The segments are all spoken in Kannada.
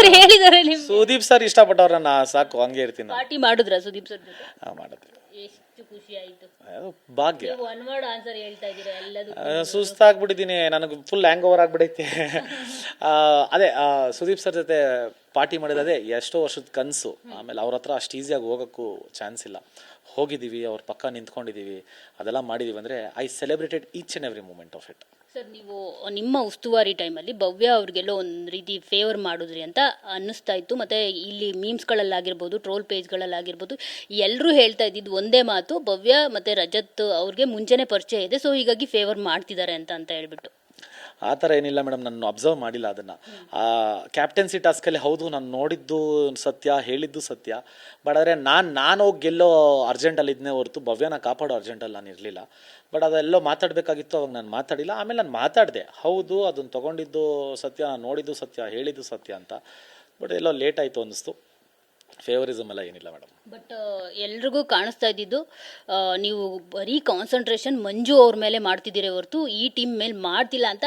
ಸರ್ ಹೇಳಿದಾರೆ ನಿಮ್ ಸುದೀಪ್ ಸರ್ ಇಷ್ಟಪಟ್ಟವ್ರನ್ನ ಸಾಕು ಹಂಗೆ ಇರ್ತೀನಿ ಪಾರ್ಟಿ ಮಾಡಿದ್ರ ಸುದೀಪ್ ಸರ್ ಜೊತೆ? ಹಾ, ಮಾಡಿದ್ವಿ ಎಷ್ಟು ಖುಷಿ ಆಯ್ತು. ಅದು ಭಾಗ್ಯ. ನೀವು ಒನ್ ವರ್ಡ್ ಆನ್ಸರ್ ಹೇಳ್ತಾ ಇದ್ದೀರಾ ಎಲ್ಲದೂ ಸುಸ್ತಾಗ್ಬಿಟ್ಟಿದ್ದೀನಿ ನನಗೆ ಫುಲ್ ಹ್ಯಾಂಗ್ ಓವರ್ ಆಗ್ಬಿಡೈತೆ. ಆ, ಅದೇ ಆ, ಸುದೀಪ್ ಸರ್ ಜೊತೆ ಪಾರ್ಟಿ ಮಾಡಿದ ಅದೇ ಎಷ್ಟೋ ವರ್ಷದ ಕನಸು. ಆಮೇಲೆ ಅವ್ರ ಹತ್ರ ಅಷ್ಟು ಈಸಿಯಾಗಿ ಹೋಗೋಕ್ಕೂ ಚಾನ್ಸ್ ಇಲ್ಲ. ಹೋಗಿದ್ದೀವಿ ಅವ್ರ ಪಕ್ಕ ನಿಂತ್ಕೊಂಡಿದ್ದೀವಿ ಅದೆಲ್ಲ ಮಾಡಿದ್ದೀವಿ ಅಂದರೆ I celebrated each and every moment of it sir ನೀವು ನಿಮ್ಮ ಉಸ್ತುವಾರಿ ಟೈಮಲ್ಲಿ ಭವ್ಯ ಅವ್ರಿಗೆಲ್ಲೋ ಒಂದು ರೀತಿ ಫೇವರ್ ಮಾಡಿದ್ರಿ ಅಂತ ಅನ್ನಿಸ್ತಾ ಇತ್ತು. ಮತ್ತು ಇಲ್ಲಿ ಮೀಮ್ಸ್ಗಳಲ್ಲಾಗಿರ್ಬೋದು ಟ್ರೋಲ್ ಪೇಜ್ಗಳಲ್ಲಾಗಿರ್ಬೋದು ಎಲ್ಲರೂ ಹೇಳ್ತಾ ಇದ್ದಿದ್ದು ಒಂದೇ ಮಾತು. ಭವ್ಯ ಮತ್ತೆ ರಜತ್ ಅವ್ರಿಗೆ ಮುಂಚೆನೇ ಪರಿಚಯ ಇದೆ. ಸೊ ಹೀಗಾಗಿ ಫೇವರ್ ಮಾಡ್ತಿದ್ದಾರೆ ಅಂತ ಅಂತ ಹೇಳ್ಬಿಟ್ಟು. ಆ ಥರ ಏನಿಲ್ಲ ಮೇಡಮ್ ನಾನು ಅಬ್ಸರ್ವ್ ಮಾಡಿಲ್ಲ ಅದನ್ನು. ಕ್ಯಾಪ್ಟನ್ಸಿ ಟಾಸ್ಕಲ್ಲಿ ಹೌದು, ನಾನು ನೋಡಿದ್ದು ಸತ್ಯ, ಹೇಳಿದ್ದು ಸತ್ಯ. ಬಟ್ ಆದರೆ ನಾನು ನಾನು ಹೋಗಿ ಗೆಲ್ಲೋ ಅರ್ಜೆಂಟಲ್ಲಿ ಇದನ್ನೇ ಹೊರತು ಭವ್ಯನ ಕಾಪಾಡೋ ಅರ್ಜೆಂಟಲ್ಲಿ ನಾನು ಇರಲಿಲ್ಲ. ಬಟ್ ಅದೆಲ್ಲೋ ಮಾತಾಡಬೇಕಾಗಿತ್ತು, ಅವಾಗ ನಾನು ಮಾತಾಡಿಲ್ಲ. ಆಮೇಲೆ ನಾನು ಮಾತಾಡಿದೆ. ಹೌದು ಅದನ್ನು ತೊಗೊಂಡಿದ್ದು ಸತ್ಯ ನೋಡಿದ್ದು ಸತ್ಯ, ಹೇಳಿದ್ದು ಸತ್ಯ ಅಂತ. ಬಟ್ ಎಲ್ಲೋ ಲೇಟ್ ಆಯಿತು ಅನ್ನಿಸ್ತು. ಫೇವರಿಸಮ್ ಎಲ್ಲ ಏನಿಲ್ಲ ಮೇಡಮ್ ಬಟ್ ಎಲ್ರಿಗೂ ಕಾಣಿಸ್ತಾ ಇದ್ದಿದ್ದು ಆ, ನೀವು ಬರೀ ಕಾನ್ಸಂಟ್ರೇಷನ್ ಮಂಜು ಅವ್ರ ಮೇಲೆ ಮಾಡ್ತಿದ್ದೀರಿ ಹೊರತು ಈ ಟೀಮ್ ಮೇಲೆ ಮಾಡ್ತಿಲ್ಲ ಅಂತ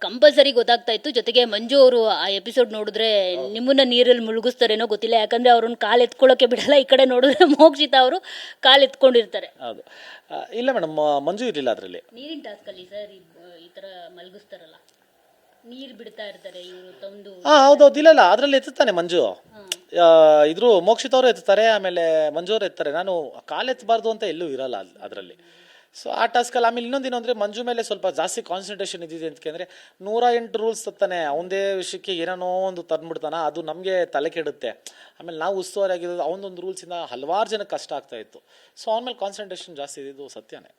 ಕಂಪಲ್ಸರಿ ಗೊತ್ತಾಗ್ತಾ ಇತ್ತು. ಜೊತೆಗೆ ಮಂಜು ಅವರು ಆ ಎಪಿಸೋಡ್ ನೋಡಿದ್ರೆ ನಿಮ್ಮನ್ನ ನೀರಲ್ಲಿ ಮುಳುಗಿಸ್ತಾರೇನೋ ಗೊತ್ತಿಲ್ಲ. ಯಾಕಂದ್ರೆ ಅವ್ರನ್ನ ಕಾಲು ಎತ್ಕೊಳ್ಳೋಕೆ ಬಿಡಲ್ಲ. ಈ ಕಡೆ ನೋಡಿದ್ರೆ ಮೋಕ್ಷಿತ ಅವರು ಕಾಲು ಎತ್ಕೊಂಡಿರ್ತಾರೆ. ಹೌದು. ಆ, ಇಲ್ಲ ಮೇಡಮ್ ಮಂಜು ಇರಲಿಲ್ಲ ಅದರಲ್ಲಿ. ನೀರಿನ ಟಾಸ್ಕಲ್ಲಿ ಸರ್ ಈ ಥರ ಮಲಗಿಸ್ತಾರಲ್ಲ. ನೀರು ಬಿಡ್ತಾ ಇರ್ತಾರೆ ಇವರು ತಂದು. ಹಾಂ ಹೌದೌದು ಇಲ್ಲ ಇಲ್ಲ. ಅದರಲ್ಲಿ ಎತ್ತುತ್ತಾನೆ ಮಂಜು. ಇದ್ರು ಮೋಕ್ಷಿತ್ ಅವರು ಎತ್ತಾರೆ, ಆಮೇಲೆ ಮಂಜು ಎತ್ತಾರೆ. ನಾನು ಕಾಲು ಎತ್ತಬಾರ್ದು ಅಂತ ಎಲ್ಲೂ ಇರಲ್ಲ ಅದರಲ್ಲಿ. ಸೊ ಆ ಟಾಸ್ಕಲ್ಲಿ ಆಮೇಲೆ ಇನ್ನೊಂದು ಅಂದರೆ ಮಂಜು ಮೇಲೆ ಸ್ವಲ್ಪ ಜಾಸ್ತಿ ಕಾನ್ಸಂಟ್ರೇಷನ್ ಇದ್ದಿದೆ ಅಂತಂದರೆ ನೂರ ಎಂಟು ರೂಲ್ಸ್ ತತ್ತಾನೆ. ಅವನದೇ ವಿಷಯಕ್ಕೆ ಏನೇನೋ ಒಂದು ತಂದ್ಬಿಡ್ತಾನೆ, ಅದು ನಮಗೆ ತಲೆ ಕೆಡುತ್ತೆ. ಆಮೇಲೆ ನಾವು ಉಸ್ತುವಾರಿ ಆಗಿರೋದು ಅವನೊಂದು ರೂಲ್ಸಿಂದ ಹಲವಾರು ಜನಕ್ಕೆ ಕಷ್ಟ ಆಗ್ತಾ ಇತ್ತು. ಸೊ ಅವನ ಮೇಲೆ ಕಾನ್ಸಂಟ್ರೇಷನ್ ಜಾಸ್ತಿ ಇದ್ದಿದ್ದು ಸತ್ಯನೇ.